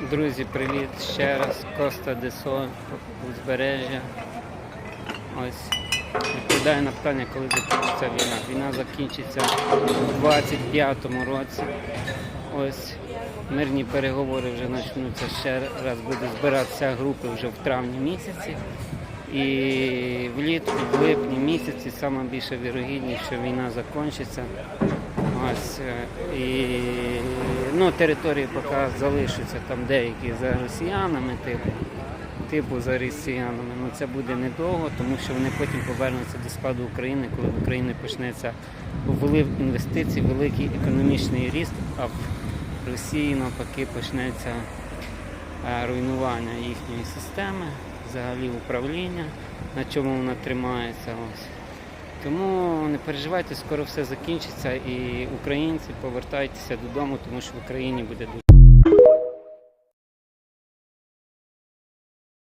Друзі, привіт ще раз. Коста де Соль, узбережжя. Ось. Відповідаю на питання, коли закінчиться війна. Війна закінчиться у 25-му році. Ось мирні переговори вже почнуться ще раз, буде збиратися групи вже в травні місяці. І влітку, в липні місяці саме більше вірогідність, що війна закінчиться. Ось, е, і ну, території поки залишаться там деякі за росіянами, типу, типу за росіянами. Ну це буде недовго, тому що вони потім повернуться до складу України, коли в Україні почнеться влив інвестицій, великий економічний ріст, а в Росії навпаки почнеться е, руйнування їхньої системи, взагалі управління, на чому вона тримається. Ось. Тому не переживайте, скоро все закінчиться і українці повертайтеся додому, тому що в Україні буде дуже.